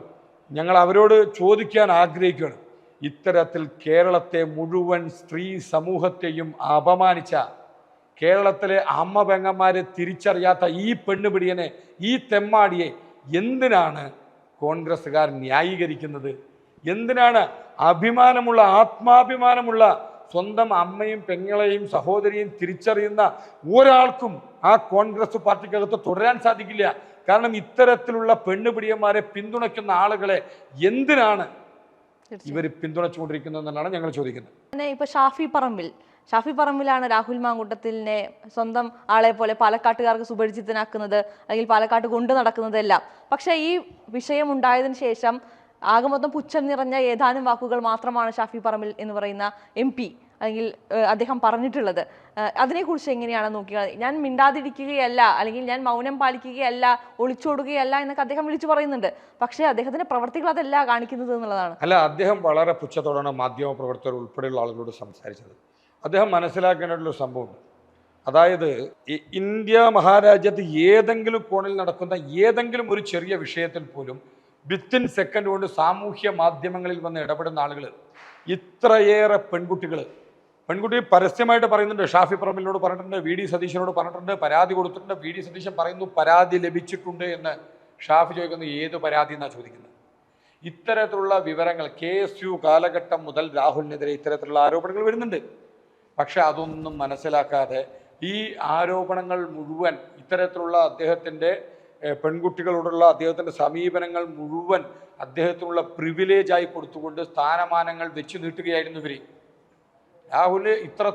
A: ഞങ്ങൾ അവരോട് ചോദിക്കാൻ ആഗ്രഹിക്കുകയാണ്. ഇത്തരത്തിൽ കേരളത്തെ മുഴുവൻ സ്ത്രീ സമൂഹത്തെയും അപമാനിച്ച കേരളത്തിലെ അമ്മ പെങ്ങന്മാരെ തിരിച്ചറിയാത്ത ഈ പെണ്ണുപിടിയനെ ഈ തെമ്മാടിയെ എന്തിനാണ് കോൺഗ്രസ്സുകാർ ന്യായീകരിക്കുന്നത്? എന്തിനാണ് അഭിമാനമുള്ള ആത്മാഭിമാനമുള്ള സ്വന്തം അമ്മയും പെങ്ങളെയും സഹോദരിയും തിരിച്ചറിയുന്ന ഒരാൾക്കും ആ കോൺഗ്രസ് പാർട്ടിക്കകത്ത് തുടരാൻ സാധിക്കില്ല. കാരണം ഇത്തരത്തിലുള്ള പെണ്ണുപിടിയന്മാരെ പിന്തുണയ്ക്കുന്ന ആളുകളെ എന്തിനാണ് ഇവർ പിന്തുണച്ചുകൊണ്ടിരിക്കുന്നതെന്നാണ് ഞങ്ങൾ ചോദിക്കുന്നത്.
B: ഇപ്പൊ ഷാഫി പറമ്പിൽ ഷാഫി പറമ്പിലാണ് രാഹുൽ മാങ്കുട്ടത്തിലിനെ സ്വന്തം ആളെ പോലെ പാലക്കാട്ടുകാർക്ക് സുപരിചിതനാക്കുന്നത് അല്ലെങ്കിൽ പാലക്കാട്ട് കൊണ്ടു നടക്കുന്നതെല്ലാം. പക്ഷെ ഈ വിഷയം ഉണ്ടായതിനു ശേഷം ആകെ മൊത്തം പുച്ഛം നിറഞ്ഞ ഏതാനും വാക്കുകൾ മാത്രമാണ് ഷാഫി പറമ്പിൽ എന്ന് പറയുന്ന എം പി അല്ലെങ്കിൽ അദ്ദേഹം പറഞ്ഞിട്ടുള്ളത്. അതിനെക്കുറിച്ച് എങ്ങനെയാണ് നോക്കിയത് ഞാൻ മിണ്ടാതിരിക്കുകയല്ല അല്ലെങ്കിൽ ഞാൻ മൗനം പാലിക്കുകയല്ല ഒളിച്ചോടുകയല്ല എന്നൊക്കെ അദ്ദേഹം വിളിച്ചു പറയുന്നുണ്ട്. പക്ഷേ അദ്ദേഹത്തിന്റെ പ്രവർത്തികൾ അതല്ല കാണിക്കുന്നത് എന്നുള്ളതാണ്.
A: അല്ല അദ്ദേഹം വളരെ പുച്ഛത്തോടാണ് മാധ്യമ പ്രവർത്തകർ ഉൾപ്പെടെയുള്ള ആളുകളോട് സംസാരിച്ചത്. അദ്ദേഹം മനസ്സിലാക്കേണ്ട സംഭവം. അതായത് ഇന്ത്യ മഹാരാജ്യത്ത് ഏതെങ്കിലും കോണിൽ നടക്കുന്ന ഏതെങ്കിലും ഒരു ചെറിയ വിഷയത്തിൽ പോലും വിത്തിൻ സെക്കൻഡ് കൊണ്ട് സാമൂഹ്യ മാധ്യമങ്ങളിൽ വന്ന് ഇടപെടുന്ന ആളുകൾ ഇത്രയേറെ പെൺകുട്ടികൾ. പെൺകുട്ടി പരസ്യമായിട്ട് പറയുന്നുണ്ട് ഷാഫി പറമ്പിലിനോട് പറഞ്ഞിട്ടുണ്ട് വി ഡി സതീശനോട് പറഞ്ഞിട്ടുണ്ട് പരാതി കൊടുത്തിട്ടുണ്ട്. വി ഡി സതീശൻ പറയുന്നു പരാതി ലഭിച്ചിട്ടുണ്ട് എന്ന് ഷാഫി ചോദിക്കുന്നത് ഏത് പരാതി എന്നാണ് ചോദിക്കുന്നത്? ഇത്തരത്തിലുള്ള വിവരങ്ങൾ കെ എസ് യു കാലഘട്ടം മുതൽ രാഹുലിനെതിരെ ഇത്തരത്തിലുള്ള ആരോപണങ്ങൾ വരുന്നുണ്ട്. പക്ഷെ അതൊന്നും മനസ്സിലാക്കാതെ ഈ ആരോപണങ്ങൾ മുഴുവൻ ഇത്തരത്തിലുള്ള അദ്ദേഹത്തിന്റെ പെൺകുട്ടികളോടുള്ള അദ്ദേഹത്തിന്റെ സമീപനങ്ങൾ മുഴുവൻ അദ്ദേഹത്തിനുള്ള പ്രിവിലേജായി കൊടുത്തുകൊണ്ട് സ്ഥാനമാനങ്ങൾ വെച്ചു നീട്ടുകയായിരുന്നു ഇവർ. രാഹുൽ ഇത്ര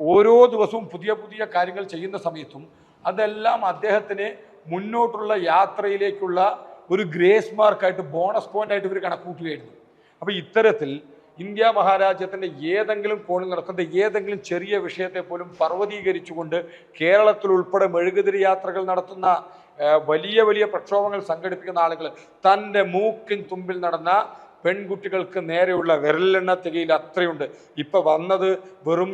A: ഓരോ ദിവസവും പുതിയ പുതിയ കാര്യങ്ങൾ ചെയ്യുന്ന സമയത്തും അതെല്ലാം അദ്ദേഹത്തിന് മുന്നോട്ടുള്ള യാത്രയിലേക്കുള്ള ഒരു ഗ്രേസ് മാർക്കായിട്ട് ബോണസ് പോയിന്റ് ആയിട്ട് ഇവർ കണക്കൂട്ടുകയായിരുന്നു അപ്പോൾ ഇത്തരത്തിൽ ഇന്ത്യ മഹാരാജ്യത്തിന്റെ ഏതെങ്കിലും കോണിൽ നടക്കുന്ന ഏതെങ്കിലും ചെറിയ വിഷയത്തെ പോലും പർവതീകരിച്ചുകൊണ്ട് കേരളത്തിൽ ഉൾപ്പെടെ മെഴുകുതിരി യാത്രകൾ നടത്തുന്ന വലിയ വലിയ പ്രക്ഷോഭങ്ങൾ സംഘടിപ്പിക്കുന്ന ആളുകൾ തന്റെ മൂക്കിൻ തുമ്പിൽ നടന്ന പെൺകുട്ടികൾക്ക് നേരെയുള്ള വിരലെണ്ണ തികയിൽ അത്രയുണ്ട്. ഇപ്പം വന്നത് വെറും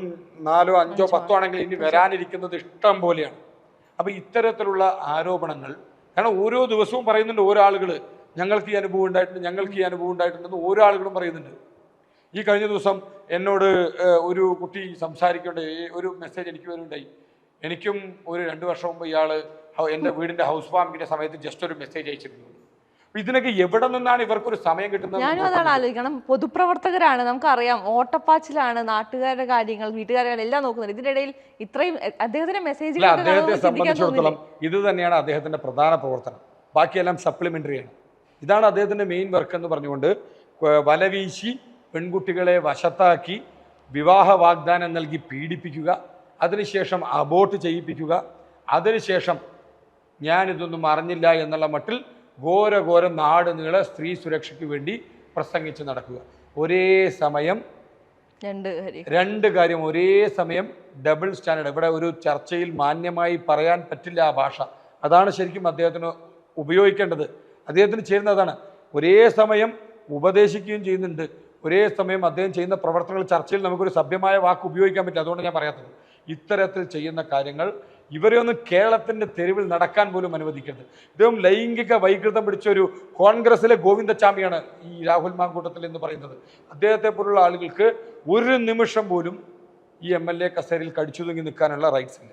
A: നാലോ അഞ്ചോ പത്തോ ആണെങ്കിൽ ഇനി വരാനിരിക്കുന്നത് ഇഷ്ടം പോലെയാണ്. അപ്പം ഇത്തരത്തിലുള്ള ആരോപണങ്ങൾ കാരണം ഓരോ ദിവസവും പറയുന്നുണ്ട് ഓരോ ആളുകൾ ഞങ്ങൾക്ക് ഈ അനുഭവം ഉണ്ടായിട്ടുണ്ട് ഞങ്ങൾക്ക് ഈ അനുഭവം ഉണ്ടായിട്ടുണ്ടെന്ന് ഓരോ ആളുകളും പറയുന്നുണ്ട്. ഈ കഴിഞ്ഞ ദിവസം എന്നോട് ഒരു കുട്ടി സംസാരിക്കേണ്ട ഒരു മെസ്സേജ് എനിക്ക് വരുന്നുണ്ടായി. എനിക്കും ഒരു രണ്ട് വർഷം മുമ്പ് ഇയാൾ എന്റെ വീടിന്റെ ഹൗസ് വാമിങ്ങിന്റെ സമയത്ത് ജസ്റ്റ് ഒരു മെസ്സേജ് അയച്ചിരുന്നു. ഇതിനൊക്കെ എവിടെ നിന്നാണ് ഇവർക്കൊരു സമയം കിട്ടുന്നത്
B: ഞാനും അതാണ് ആലോചിക്കണം. പൊതുപ്രവർത്തകരാണ് നമുക്കറിയാം. ഓട്ടപ്പാച്ചിലാണ് നാട്ടുകാരുടെ കാര്യങ്ങൾ വീട്ടുകാരുടെ എല്ലാം നോക്കുന്നത്. ഇതിന്റെ ഇടയിൽ ഇത്രയും അദ്ദേഹത്തിന്റെ മെസ്സേജ്
A: അദ്ദേഹത്തെ സംബന്ധിച്ചിടത്തോളം ഇത് തന്നെയാണ് അദ്ദേഹത്തിന്റെ പ്രധാന പ്രവർത്തനം. ബാക്കിയെല്ലാം സപ്ലിമെന്ററി ആണ്. ഇതാണ് അദ്ദേഹത്തിന്റെ മെയിൻ വർക്ക് എന്ന് പറഞ്ഞുകൊണ്ട് വലവീശി പെൺകുട്ടികളെ വശത്താക്കി വിവാഹ വാഗ്ദാനം നൽകി പീഡിപ്പിക്കുക അതിനുശേഷം അബോട്ട് ചെയ്യിപ്പിക്കുക അതിനുശേഷം ഞാനിതൊന്നും അറിഞ്ഞില്ല എന്നുള്ള മട്ടിൽ ഘോരഘോര നാട് നീളെ സ്ത്രീ സുരക്ഷയ്ക്ക് വേണ്ടി പ്രസംഗിച്ച് നടക്കുക. ഒരേ സമയം
B: രണ്ട്
A: രണ്ട് കാര്യം. ഒരേ സമയം ഡബിൾ സ്റ്റാൻഡേർഡ് ഇവിടെ ഒരു ചർച്ചയിൽ മാന്യമായി പറയാൻ പറ്റില്ല ആ ഭാഷ. അതാണ് ശരിക്കും അദ്ദേഹത്തിന് ഉപയോഗിക്കേണ്ടത്. അദ്ദേഹത്തിന് ചെയ്യുന്നതാണ് ഒരേ സമയം ഉപദേശിക്കുകയും ചെയ്യുന്നുണ്ട്. ഒരേ സമയം അദ്ദേഹം ചെയ്യുന്ന പ്രവർത്തനങ്ങൾ ചർച്ചയിൽ നമുക്കൊരു സഭ്യമായ വാക്ക് ഉപയോഗിക്കാൻ പറ്റില്ല. അതുകൊണ്ട് ഞാൻ പറയാത്തത്. ഇത്തരത്തിൽ ചെയ്യുന്ന കാര്യങ്ങൾ ഇവരെ ഒന്നും കേരളത്തിന്റെ തെരുവിൽ നടക്കാൻ പോലും അനുവദിക്കരുത്. ഇദ്ദേഹം ലൈംഗിക വൈകൃതം പിടിച്ച ഒരു കോൺഗ്രസിലെ ഗോവിന്ദച്ചാമിയാണ് ഈ രാഹുൽ മാങ്കൂട്ടത്തിൽ എന്ന് പറയുന്നത്. അദ്ദേഹത്തെ പോലുള്ള ആളുകൾക്ക് ഒരു നിമിഷം പോലും ഈ എം എൽ എ കസേരയിൽ കടിച്ചു തൂങ്ങി നിൽക്കാനുള്ള റൈറ്റ്സ് ഇല്ല.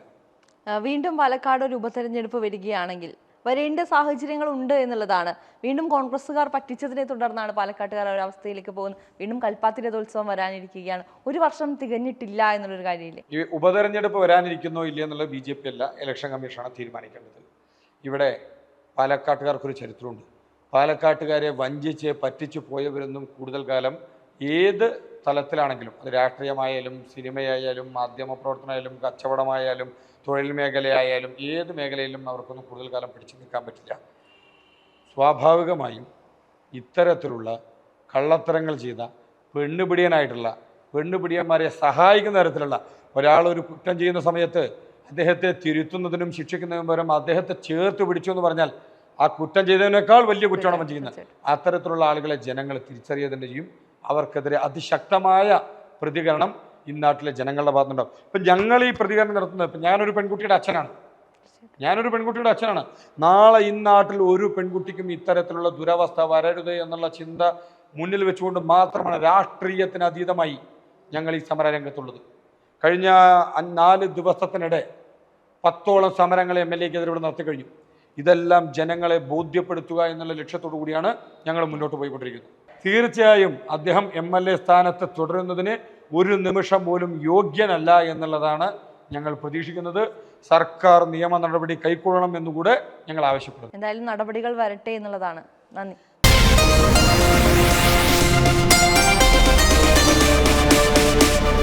B: വീണ്ടും പാലക്കാട് ഒരു ഉപതെരഞ്ഞെടുപ്പ് വരികയാണെങ്കിൽ വരേണ്ട സാഹചര്യങ്ങൾ ഉണ്ട് എന്നുള്ളതാണ്. വീണ്ടും കോൺഗ്രസ്സുകാർ പറ്റിച്ചതിനെ തുടർന്നാണ് പാലക്കാട്ടുകാർ ഒരു അവസ്ഥയിലേക്ക് പോകുന്നത്. വീണ്ടും കൽപ്പാത്തി രഥോത്സവം വരാനിരിക്കുകയാണ്. ഒരു വർഷം തികഞ്ഞിട്ടില്ല എന്നുള്ളൊരു കാര്യമില്ലേ?
A: ഈ ഉപതെരഞ്ഞെടുപ്പ് വരാനിരിക്കുന്നോ ഇല്ലയോ എന്നുള്ളത് ബി ജെ പി അല്ല ഇലക്ഷൻ കമ്മീഷനാണ് തീരുമാനിക്കേണ്ടത്. ഇവിടെ പാലക്കാട്ടുകാർക്കൊരു ചരിത്രമുണ്ട്. പാലക്കാട്ടുകാരെ വഞ്ചിച്ച് പറ്റിച്ചു പോയവരൊന്നും കൂടുതൽ കാലം ഏത് തലത്തിലാണെങ്കിലും അത് രാഷ്ട്രീയമായാലും സിനിമയായാലും മാധ്യമ പ്രവർത്തനമായാലും കച്ചവടമായാലും തൊഴിൽ മേഖലയായാലും ഏത് മേഖലയിലും അവർക്കൊന്നും കൂടുതൽ കാലം പിടിച്ചു നിൽക്കാൻ പറ്റില്ല. സ്വാഭാവികമായും ഇത്തരത്തിലുള്ള കള്ളത്തരങ്ങൾ ചെയ്ത പെണ്ണുപിടിയനായിട്ടുള്ള പെണ്ണുപിടിയന്മാരെ സഹായിക്കുന്ന തരത്തിലുള്ള ഒരാൾ ഒരു കുറ്റം ചെയ്യുന്ന സമയത്ത് അദ്ദേഹത്തെ തിരുത്തുന്നതിനും ശിക്ഷിക്കുന്നതിനും പകരം അദ്ദേഹത്തെ ചേർത്ത് പിടിച്ചു എന്ന് പറഞ്ഞാൽ ആ കുറ്റം ചെയ്തതിനേക്കാൾ വലിയ കുറ്റമാണ് അവൻ ചെയ്യുന്നത്. അത്തരത്തിലുള്ള ആളുകളെ ജനങ്ങൾ തിരിച്ചറിയുക തന്നെ ചെയ്യും. അവർക്കെതിരെ അതിശക്തമായ പ്രതികരണം ഈ നാട്ടിലെ ജനങ്ങളുടെ ഭാഗത്തുണ്ടാവും ഇപ്പം ഞങ്ങൾ ഈ പ്രതികരണം നടത്തുന്നത് ഇപ്പം ഞാനൊരു പെൺകുട്ടിയുടെ അച്ഛനാണ്. ഞാനൊരു പെൺകുട്ടിയുടെ അച്ഛനാണ്. നാളെ ഈ നാട്ടിൽ ഒരു പെൺകുട്ടിക്കും ഇത്തരത്തിലുള്ള ദുരവസ്ഥ വരരുത് എന്നുള്ള ചിന്ത മുന്നിൽ വെച്ചുകൊണ്ട് മാത്രമാണ് രാഷ്ട്രീയത്തിന് അതീതമായി ഞങ്ങൾ ഈ സമരരംഗത്തുള്ളത്. കഴിഞ്ഞ നാല് ദിവസത്തിനിടെ പത്തോളം സമരങ്ങൾ എം എൽ എക്കെതിരെ ഇവിടെ നടത്തി കഴിഞ്ഞു. ഇതെല്ലാം ജനങ്ങളെ ബോധ്യപ്പെടുത്തുക എന്നുള്ള ലക്ഷ്യത്തോടു കൂടിയാണ് ഞങ്ങൾ മുന്നോട്ട് പോയിക്കൊണ്ടിരിക്കുന്നത്. തീർച്ചയായും അദ്ദേഹം എം എൽ എ സ്ഥാനത്ത് തുടരുന്നതിന് ഒരു നിമിഷം പോലും യോഗ്യനല്ല എന്നുള്ളതാണ് ഞങ്ങൾ പ്രതീക്ഷിക്കുന്നത്. സർക്കാർ നിയമ നടപടി കൈക്കൊള്ളണം എന്നുകൂടെ ഞങ്ങൾ ആവശ്യപ്പെടുന്നു.
B: എന്തായാലും നടപടികൾ വരട്ടെ എന്നുള്ളതാണ്. നന്ദി.